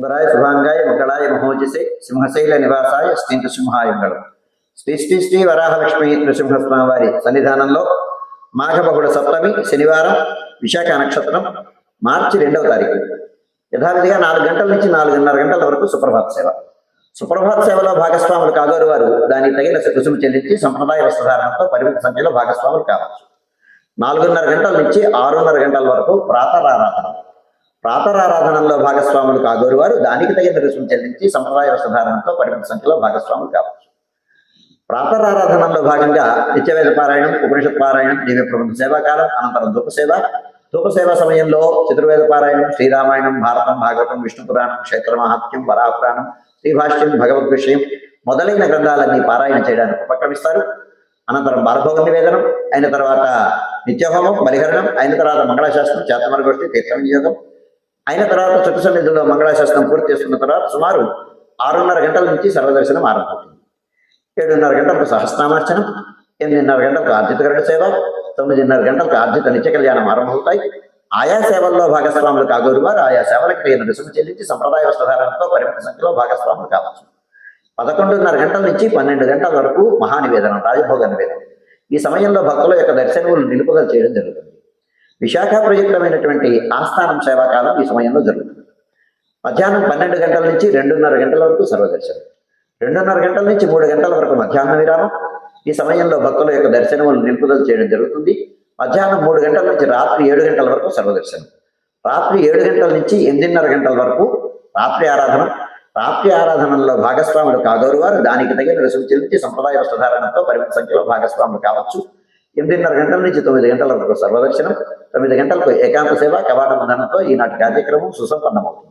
సుందరాయ శుభాంగాయ మంగళాయ మహోజసే సింహశైల నివాసాయ స్థింత సింహాయుంగళం శ్రీ శ్రీ శ్రీ వరాహలక్ష్మి నృసింహస్వామి వారి సన్నిధానంలో మాఘబహుళ సప్తమి శనివారం విశాఖ నక్షత్రం మార్చి రెండవ తారీఖు. యథావిధిగా నాలుగు గంటల నుంచి నాలుగున్నర గంటల వరకు సుప్రభాత సేవ. సుప్రభాత సేవలో భాగస్వాములు కాగోరు వారు. దానికి తగిన రుసుము చెల్లించి సంప్రదాయ వస్త్రధారణతో పరిమిత సంఖ్యలో భాగస్వాములు కావచ్చు. నాలుగున్నర గంటల నుంచి ఆరున్నర గంటల వరకు ప్రాతరారాధన. ప్రాతరారాధనలో భాగస్వాములు కాగోరు వారు. దానికి తగిన రుసుము చెల్లించి సంప్రదాయ వస్త్రధారణతో పరిమిత సంఖ్యలో భాగస్వాములు కావచ్చు. ప్రాతరారాధనలో భాగంగా నిత్యవేద పారాయణం ఉపనిషత్ పారాయణం దివ్య ప్రబంధ సేవాకాలం అనంతరం ధూపసేవ ధూపసేవ సమయంలో చతుర్వేద పారాయణం శ్రీరామాయణం భారతం భాగవతం విష్ణు పురాణం క్షేత్ర మహాత్యం వరాహపురాణం శ్రీభాష్యం భగవద్ విషయం మొదలైన గ్రంథాలన్నీ పారాయణ చేయడానికి ఉపక్రమిస్తారు. అనంతరం బాలభోగ నివేదనం అయిన తర్వాత నిత్యహోమం బలిహరణం అయిన తర్వాత మంగళశాస్త్రం చేతమరగోష్ఠి తీర్థ వినియోగం అయిన తర్వాత చుట్టు సన్నిధిలో మంగళాశాస్త్రం పూర్తి చేసుకున్న తర్వాత సుమారు ఆరున్నర గంటల నుంచి సర్వదర్శనం ఆరంభమవుతుంది. ఏడున్నర గంటలకు సహస్నామార్చనం ఎనిమిదిన్నర గంటలకు ఆర్జితకరణ సేవ తొమ్మిదిన్నర గంటలకు ఆర్జిత నిత్య కళ్యాణం ఆరంభమవుతాయి. ఆయా సేవల్లో భాగస్వాములు కాగోరు వారు ఆయా సేవలకు తగిన రుసుము చెల్లించి సంప్రదాయ వస్త్రధారణతో పరిమిత సంఖ్యలో భాగస్వాములు కావచ్చు. పదకొండున్నర గంటల నుంచి పన్నెండు గంటల వరకు మహానివేదనం రాజభోగ నివేదనం. ఈ సమయంలో భక్తుల యొక్క దర్శనములు నిలుపుదల చేయడం జరుగుతుంది. విశాఖ ప్రయుక్తమైనటువంటి ఆస్థానం సేవాకాలం ఈ సమయంలో జరుగుతుంది. మధ్యాహ్నం పన్నెండు గంటల నుంచి రెండున్నర గంటల వరకు సర్వదర్శనం రెండున్నర గంటల నుంచి మూడు గంటల వరకు మధ్యాహ్న విరామం. ఈ సమయంలో భక్తుల యొక్క దర్శనములు నిలుపుదల చేయడం జరుగుతుంది. మధ్యాహ్నం మూడు గంటల నుంచి రాత్రి ఏడు గంటల వరకు సర్వదర్శనం రాత్రి ఏడు గంటల నుంచి ఎనిమిదిన్నర గంటల వరకు రాత్రి ఆరాధన. రాత్రి ఆరాధనలో భాగస్వాములు కాగోరు వారు. దానికి తగిన రుసుము చెల్లించి సంప్రదాయ వస్త్రధారణతో పరిమిత సంఖ్యలో భాగస్వాములు కావచ్చు. ఎనిమిదిన్నర గంటల నుంచి తొమ్మిది గంటల వరకు సర్వదర్శనం తొమ్మిది గంటలకు ఏకాంత సేవ కవాట మందనంతో ఈనాటి కార్యక్రమం సుసంపన్నమవుతుంది.